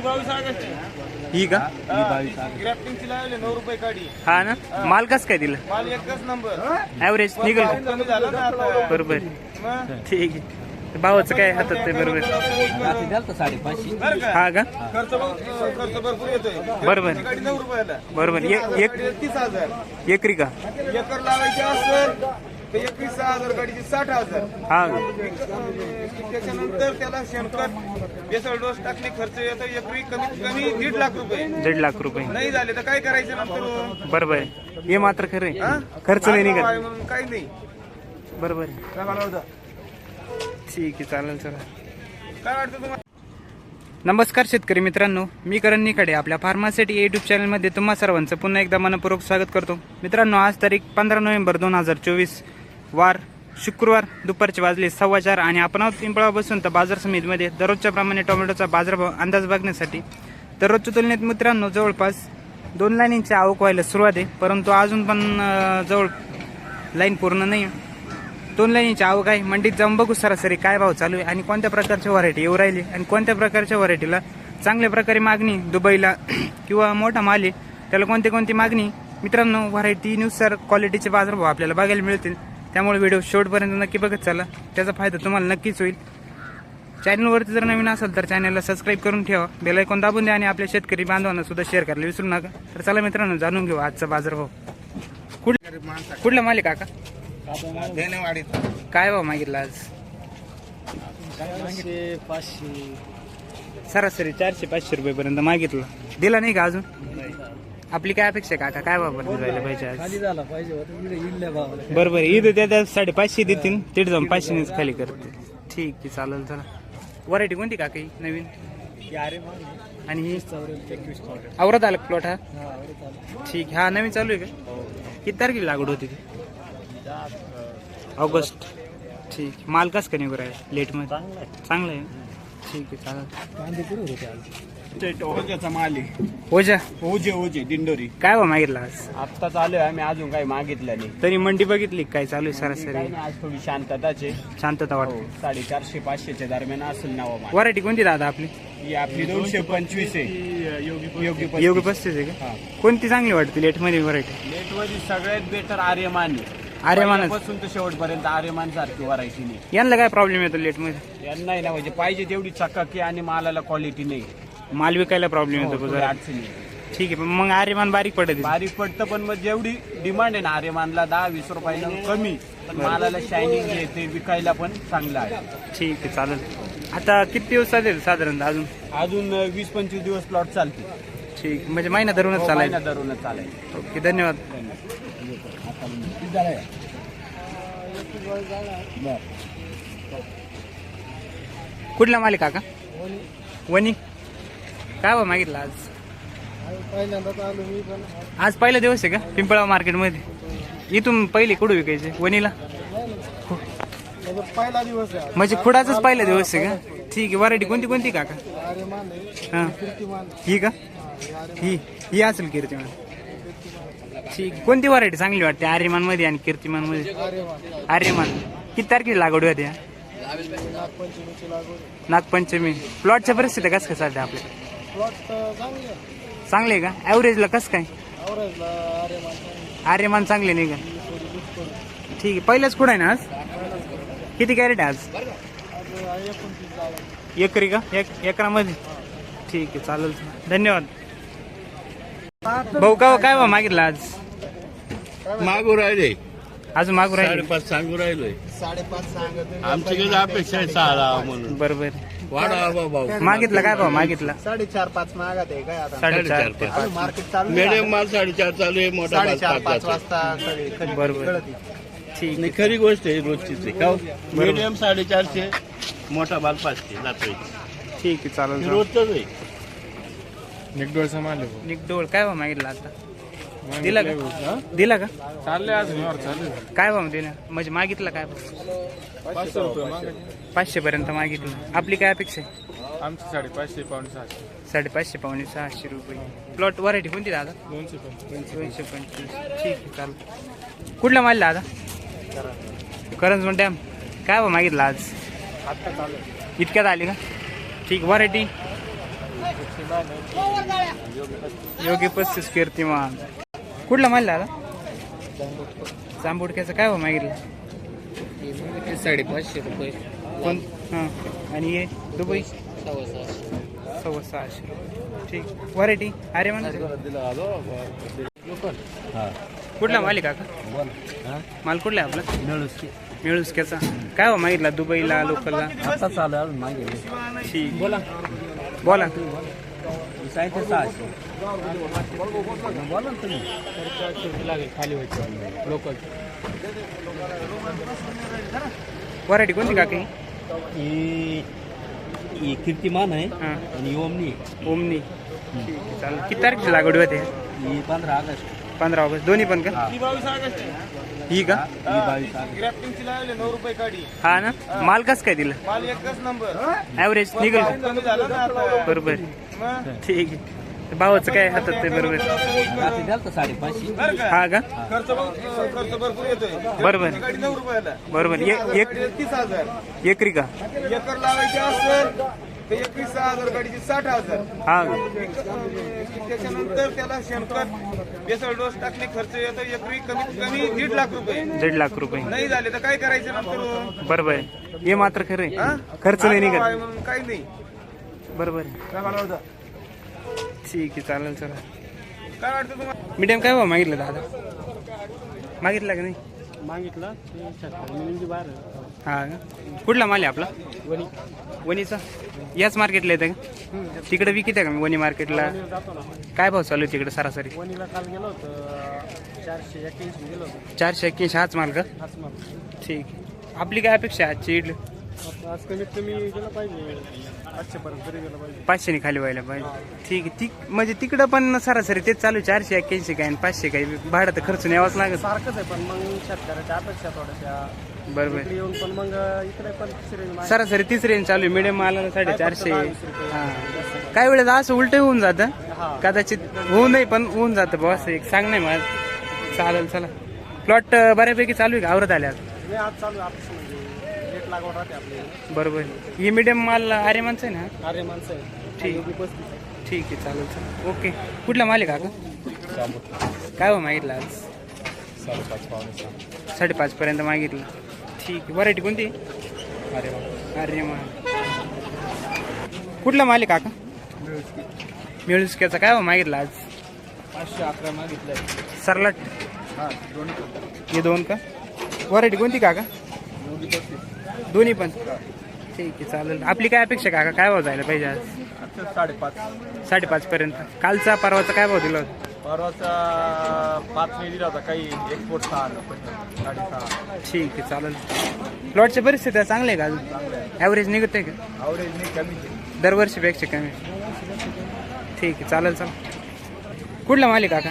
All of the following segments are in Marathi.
ही बावीस ही का ग्राफ्टिंगची लावले नऊ रुपये काढी हा ना? माल कस काय दिला? माल एकच नंबर. ॲव्हरेज निघल. पाऊस कमी झाला ना आता. बरोबर. मग? ठीक आहे. भावाचं काय हातात ते बरोबर. बरं का? हा का? खर्च खर्च भरपूर येतोय. बरोबर. ही गाडी नऊ रुपयाला. बरोबर. एक एक गाडी तीस हजार. एकरी का? एकर लावायची असेल तर एकवीस सहा हजार गाडीची साठ हजार. हा. त्याच्यानंतर त्याला शेणखत बेसळ डोस टाकणे खर्च येतो एकरी कमीत कमी दीड लाख रुपये. दीड लाख रुपये. नाही झाले तर काय करायचं नंतर? बरोबर आहे. हे मात्र खरं आहे. हा? खर्च नाही निघत. म्हणून? काही नाही. बरोबर आहे. काय मला होतं? ठीक आहे चालेल चला. काय वाटतं तुम्हाला? नमस्कार शेतकरी मित्रांनो. मी करण निकडे आपल्या फार्मासिटी युट्यूब चॅनलमध्ये तुम्हा सर्वांचं पुन्हा एकदा मनपूर्वक स्वागत करतो. मित्रांनो आज तारीख पंधरा नोव्हेंबर दोन हजार चोवीस. वार शुक्रवार दुपारचे वाजले सव्वा चार आणि आपण आहोत पिंपळा बसून तर बाजार समितीमध्ये. दररोजच्या प्रमाणे टोमॅटोचा बाजारभाव अंदाज बघण्यासाठी. दररोजच्या तुलनेत मित्रांनो जवळपास दोन लाईनींची आवक व्हायला सुरुवात आहे. परंतु अजून पण जवळ लाईन पूर्ण नाही दोन लाईनीची आवक आहे. मंडीत जाऊन बघू सरासरी काय भाव चालू आहे आणि कोणत्या प्रकारच्या व्हरायटी येऊ राहिली आणि कोणत्या प्रकारच्या व्हरायटीला चांगल्या प्रकारे मागणी दुबईला किंवा मोठा माल आहे त्याला कोणती कोणती मागणी? मित्रांनो व्हरायटीनुसार क्वालिटीचे बाजारभाव आपल्याला बघायला मिळतील. त्यामुळे व्हिडिओ शेवटपर्यंत नक्की बघत चला. त्याचा फायदा तुम्हाला नक्कीच होईल. चॅनलवरती जर नवीन असेल तर चॅनलला सबस्क्राईब करून ठेवा. बेल आयकॉन दाबून द्या आणि आपल्या शेतकरी बांधवांना सुद्धा शेअर करायला विसरू नका. तर चला मित्रांनो जाणून घेऊ आजचा बाजारभाव कुठ कुठला मालिक काका? काय भाव मागितला आज? पाचशे सरासरी चारशे पाचशे रुपयेपर्यंत मागितलं. दिला नाही का अजून? आपली काय अपेक्षा आहे काका? काय भाव जायला पाहिजे आज? झाला पाहिजे इडल्या भावाला. बरोबर इथं त्या त्या साडेपाचशे देतील. तिथे जाऊन पाचशेनेच खाली करते ठीक आहे चालेल चला. व्हरायटी कोणती काका? ही नवीन अरे आणि ही? एकवीस आवरत आला प्लॉट हा? ठीक आहे. हा नवीन चालू आहे का? किती तारखेला लागवड होती ती? ऑगस्ट. ठीक आहे. माल कस का निघू आहे लेटमध्ये चांगलं आहे. ठीक आहे चालेल. कांदे पुढे होते माल आहे ओजा दिंडोरी. काय भाव मागितला आज? आत्ता चालू आहे आम्ही अजून काही मागितलं नाही. तरी मंडी बघितली काय चालू आहे काही सरासरी? नाही आज थोडी शांतताचे. शांतता हो वाटते साडेचारशे पाचशेच्या दरम्यान असेल नावा माल व्हरायटी कोणती दादा आपली? ही आपली दोनशे पंचवीस आहे. योगी पस्तीस. योगी पस्तीस आहे का? हा. कोणती चांगली वाटते लेटमध्ये व्हरायटी नेटमध्ये सगळ्यात बेटर आर्यमान आहे. आर्यमानच. पहिल्यापासून तर शेवटपर्यंत आर्यमान सारखी व्हरायटी नाही. यांना काय प्रॉब्लेम येतो लेटमध्ये? यांना आहे ना म्हणजे पाहिजे तेवढी चकाकी आणि मालाला क्वालिटी नाही. माल विकायला प्रॉब्लेम येतो हो, थोडी जरा. अडचणी. ठीक आहे पण मग आर्यमान बारीक पडत बारीक पडतं पण मग जेवढी डिमांड आहे ना आर्यमानला दहा वीस रुपयानं कमी पण मालाला शायनिंग आहे ते विकायला पण चांगलं आहे. ठीक आहे चालेल. आता किती दिवस चालेल साधारणतः अजून? अजून वीस पंचवीस दिवस प्लॉट चालते. ठीक म्हणजे महिना धरूनच चालेल महिना धरूनच चालेल ओके धन्यवाद. कुठला मालिक काका? वनी काय बा मागितला आज? पहिल्यांदा आलो मी पण. आज पहिला दिवस आहे का पिंपळा मार्केटमध्ये? इथून पहिले कुठं विकायचे? वनीला पहिला दिवस आहे म्हणजे खुडाचाच पहिला दिवस आहे का? ठीक आहे व्हरायटी कोणती कोणती काका? हां. ही का? ही ही असेल कीर्तिमान ठीक आहे. कोणती व्हरायटी चांगली वाटते? आर्यमानमध्ये आणि कीर्तिमानमध्ये आर्यमान. किती तारखेला लागवड होते या? नागपंचमीची लागवड नागपंचमी. प्लॉटच्या परिस्थिती कसं काय सध्या आपल्या? प्लॉट चांगले चांगले आहे का? ॲव्हरेजला कसं काय? आर्यमान आर्यमान चांगले नाही का? ठीक आहे पहिलंच कुठं आहे ना आज? किती कॅरेट आहे आज? एकोणतीस झाला एकरी का? एक एकरामध्ये? ठीक आहे चालेल. धन्यवाद. भाऊ का काय बा मागितलं आज? मागू राहिले. अजून मागू राहिले. साडेपाच सांगू राहिलोय साडेपाच सांगत. आमच्याकडे अपेक्षा आहे सहा म्हणून. बरोबर. मागितलं काय भाऊ मागितलं? साडेचार पाच मागत आहे काय आता? साडेचार ते पाच. अजून मार्केट चालू मिडियम माल साडेचार चालू आहे मोठा माल साडेचार पाच पाच चालू आहे. वाजता सगळी खरेदी बरोबर. ठीक नाही खरी गोष्ट आहे रोजचीच आहे. का मिडियम साडेचारशे मोठा माल पाचशे जातोय. ठीक आहे चालेल चालेल. रोजच आहे. निकडोळ काय भाव मागितलं आता? दिला का? दिला का? चालले आज चालू. काय भाव दिला? म्हणजे मागितलं काय? पाचशे रुपये मागायचे पाचशे पर्यंत मागितलं. आपली काय अपेक्षा आहे? आमचे साडेपाचशे पावणे सहाशे. साडेपाचशे पावणे सहाशे रुपये. प्लॉट व्हरायटी कोणती दादा? दोनशे पंचवीस दोनशे पंचवीस. ठीक आहे चालेल. कुठला माल दादा? करंज डॅम. काय भाव मागितलं आज? आत्ता चालू. इतक्यात आली का? ठीक व्हरायटी योगी पस्तीस कीर्तिमान कुठला मानला दादा? जांबुडक्याचं काय हो मागितलं? साडेपाचशे रुपये. कोण? हां. आणि हे दुबई? सव्वा सहाशे. सव्वा सहाशे ठीक. व्हरायटी अरे म्हणा कुठला मालिक काका? माल कुठला आहे आपला? मिळूस त्याचा काय हो मागितला दुबईला लोकलला? आता चालू आहे अजून मागे. ठीक. बोला. बोला. साहित्य सहाशे बोला ना तुम्ही लागेल खाली व्हायचं लोकल व्हरायटी कोणती काका? ही ही कीर्तिमान आहे हां. आणि ओमनी ओमनी ठीक आहे. चालेल किती तारखेची लागवड होते? ही पंधरा ऑगस्ट. पंधरा ऑगस्ट. दोन्ही पण का? ही. का? ही बावीस ऑगस्ट. ग्रॅफ्टिंगची लावले नऊ रुपये गाडी हा ना? माल कस काय दिला? माल एकच नंबर ॲव्हरेज निघल. कमी झालं ना आता. बरोबर. ठीक आहे. भावाचं काय हातात ते बरोबर साडेपाचशे? बरं का? हा का? खर्च भर- खर्च भरपूर येतोय. बरोबर गाडी नऊ रुपयाला बरोबर एक एक गाडी तीस हजार. एकरी का? एकर लावायची असेल तर एकवीस सहा हजार गाडीची साठ हजार. हा त्याच्यानंतर त्याला शेणखत बेसळ डोस टाकणे खर्च येतो एकरी कमीत कमी दीड लाख रुपये. दीड लाख रुपये. नाही झाले तर काय करायचं नंतर बरोबर आहे. हे मात्र खरं आहे. हा? खर्च नाही निघत. म्हणून काही नाही. बरोबर? ठीक आहे चालेल चला. काय वाटतं तुम्हाला? मीडियम काय भाव मागितलं दादा? मागितलं का नाही? मागितलं हा का? कुठला माल आहे आपला? वणीचा? याच मार्केटला येतं का? तिकडे विकित आहे का मी वणी मार्केटला काय भाव चालू आहे तिकडे सरासरी? वणीला काल गेलो होतो चारशे एक्क्याऐंशी हाच माल का? ठीक आपली काय अपेक्षा आहे आजची इडली? आज कमीत कमी गेलं पाहिजे. आठशेपर्यंत तरी गेलं पाहिजे. पाचशेने खाली व्हायला पाहिजे. ठीक आहे ती म्हणजे तिकडं पण सरासरी तेच चालू आहे, चारशे एक्क्याऐंशी काय आणि पाचशे काय? भाडं तर खर्च न्यावाच लागत सारखंच आहे पण मग शेतकऱ्याच्या अपेक्षा थोड्याशा. बरोबर. इकडे येऊन पण मग इकडे पण तिसरी सरासरी तीस रेंज चालू आहे मिडियम मालाला साडेचारशे. हा. काही वेळेस असं उलट होऊन जातं. कदाचित होऊ नये पण होऊन जातं बॉस एक सांग नाही मला. चालेल चला. प्लॉट बऱ्यापैकी चालू आहे का? आवरत आल्या आज चालू आहे लागवड राहते आपली. बरोबर. ही मिडियम माल माणसं आहे ना? अरे माणसं आहे. ठीक. आहे. ठीक आहे चालेल चालेल. ओके. कुठला माल आहे काका? काय हो मागितलं आज? साडेपाच पर्यंत मागितलं. ठीक आहे. व्हरायटी कोणती? अरे अरे मा कुठला माल आहे काका? मिळुसक्याचा. काय हो मागितलं आज? पाचशे अकरा मागितलंय सरलाट. हा दोन्ही हे दोन का? व्हरायटी कोणती काका? दोन्ही पण. ठीक आहे चालेल. आपली काय अपेक्षा काका? काय भाव जायला पाहिजे आज? साडेपाच. साडेपाच पर्यंत. कालचा परवाचा काय भाव दिला होता? परवाचा पाच दिला होता काही एक्सपोर्ट सहा साडेसहा. ठीक आहे चालेल. प्लॉटच्या परिस्थिती चांगल्या आहे का अजून? ॲव्हरेज निघत आहे का? आवरेज नाही कमी दरवर्षीपेक्षा कमी. ठीक आहे चालेल चालेल. कुठला माल आहे काका?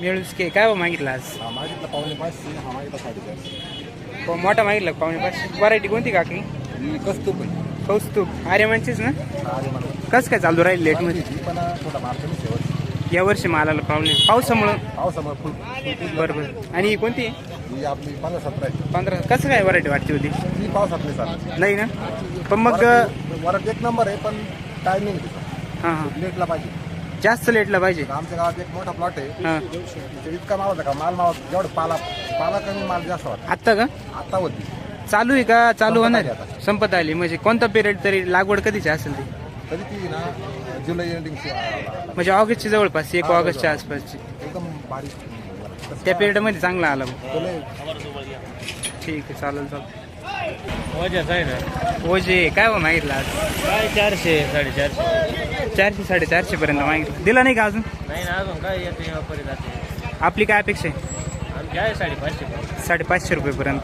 मिळूस के. काय भाव मागितला आज? मागितलं पावणे पाचशे हा मागितला साडेचारशे हो, मोठा मागितला पावणे पाचशे व्हरायटी कोणती काकी? कस्तूप कौस्तुभ. आर्यमानचीच ना? अरे कसं काय चालू राहील लेटमध्ये पण थोडा मार्केट शेवट या वर्षी मालाला प्रॉब्लेम पावसामुळं? पावसामुळे बरोबर आणि ही कोणती? आहे? ही आपली पंधरा सतरा आहे. पंधरा कसं काय व्हरायटी वाटते होती? ही पावसातली सर नाही ना? पण मग वरात एक नंबर आहे पण टायमिंग हां हां. लेटला पाहिजे. जास्त लेटला पाहिजे. आमच्या गावात एक मोठा प्लॉट आहे. तिथे इतका माल होता का? माल माल जेवढं पाला पाला कमी माल जास्त होता. आत्ता का? आता होती. चालू आहे का? चालू संपत होणार? आली आहे? संपत आली. म्हणजे कोणता पिरियड तरी लागवड कधीची असेल ती? तरी ती ना जुलै एंडिंगची म्हणजे ऑगस्टची जवळपास एक ऑगस्टच्या आसपासची. एकदम बारीक. त्या पिरियडमध्ये चांगला आला मग. तुला ठीक आहे चालेल चालेल. आहे ना. ओजे काय हो मागितलं आज? काय चारशे साडेचारशे. चारशे साडेचारशे पर्यंत मागितलं. दिला नाही का अजून? नाही ना अजून काय येते व्यापारी जाते. आपली काय अपेक्षा आहे? आमची आहे साडेपाचशे साडेपाचशे रुपयेपर्यंत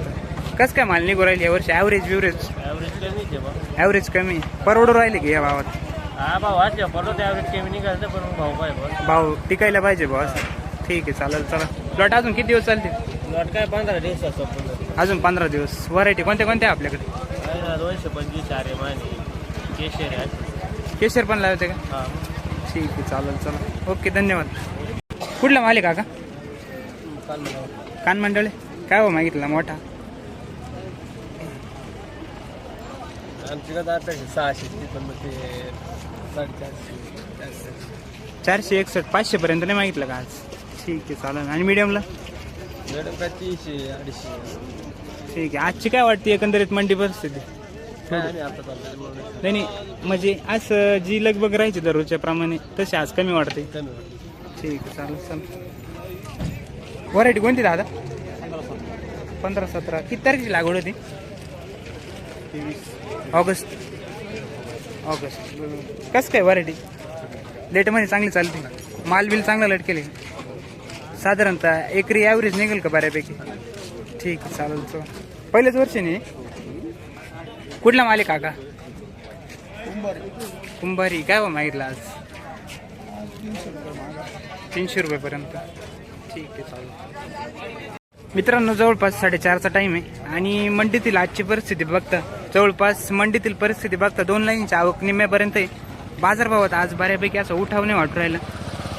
कसं काय माल निघू राहील यावर्षी ॲव्हरेज बिवरेज ॲव्हरेज कमीच आहे बा ॲव्हरेज कमी. परवडू राहिले की या भावात? हा पडलो ते ॲव्हरेज कमी पण भाव टिकायला पाहिजे भाऊ असं ठीक आहे चालेल चला. प्लॉट अजून किती दिवस चालतील? काय पंधरा संपूर्ण अजून पंधरा दिवस. व्हरायटी कोणत्या कोणत्या आहे आपल्याकडे? दोनशे पंचवीस आरे माने. केशरी आहे. केशर पण लावते का? हा. ठीक आहे चालेल चला. ओके धन्यवाद. कुठला माल आहे काका कान मंडळे. काय हो मागितला? मोठा. सहाशे पण मग ते साडेचारशे चारशे. एकसष्ट पाचशे पर्यंत नाही मागितलं का आज? ठीक आहे चालेल. आणि मीडियमला तीनशे अडीचशे. ठीक आहे. आजची काय वाटते एकंदरीत मंडी परिस्थिती? काय आणि आता चालतं म्हणून नाही नाही. म्हणजे असं जी लगबग राहायची दररोजच्या प्रमाणे तशी आज कमी वाटते कमी. ठीक आहे चालेल चालेल. व्हरायटी कोणती दादा? पंधरा सतरा. किती तारखेची लागवड होती? ऑगस्ट. ऑगस्ट. कसं काय व्हरायटी लेटमध्ये चांगली चालते माल बिल चांगला लट केले साधारणतः एकरी ॲव्हरेज निघेल का बऱ्यापैकी? ठीक आहे चालेल तो पहिल्याच वर्षी नाही कुठला माल काका कुंभारी. काय बा मागितला आज? तीनशे रुपयेपर्यंत ठीक आहे चालेल. मित्रांनो जवळपास साडेचारचा टाईम आहे. आणि मंडीतील आजची परिस्थिती बघता जवळपास मंडीतील परिस्थिती बघता दोन लाईनची आवक निम्म्यापर्यंत आहे. बाजारभावात आज बऱ्यापैकी असं उठाव नाही वाटू राहिलं.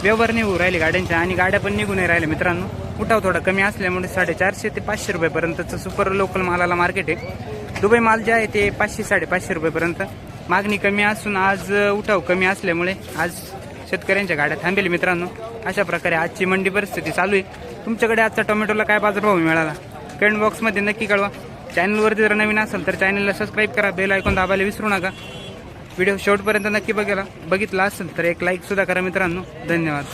व्यवहार नाही होऊ राहिले गाड्यांच्या आणि गाड्या पण निघून नाही राहिल्या मित्रांनो. उठाव थोडा कमी असल्यामुळे साडेचारशे ते पाचशे रुपयेपर्यंतचं सुपर लोकल मालाला मार्केट आहे. दुबई माल जे आहे ते पाचशे साडेपाचशे रुपयेपर्यंत. मागणी कमी असून आज उठाव कमी असल्यामुळे आज शेतकऱ्यांच्या गाड्या थांबेल मित्रांनो. अशा प्रकारे आजची मंडी परिस्थिती चालू आहे. तुमच्याकडे आजचा टोमॅटोला काय बाजारभाव मिळाला? कमेंट बॉक्समध्ये नक्की कळवा. चॅनलवरती जर नवीन असेल तर चॅनलला सबस्क्राईब करा. बेल ऐकून दाबायला विसरू नका. व्हिडिओ शेवटपर्यंत नक्की बघायला. बघितला असेल तर एक लाईक सुद्धा करा मित्रांनो. धन्यवाद.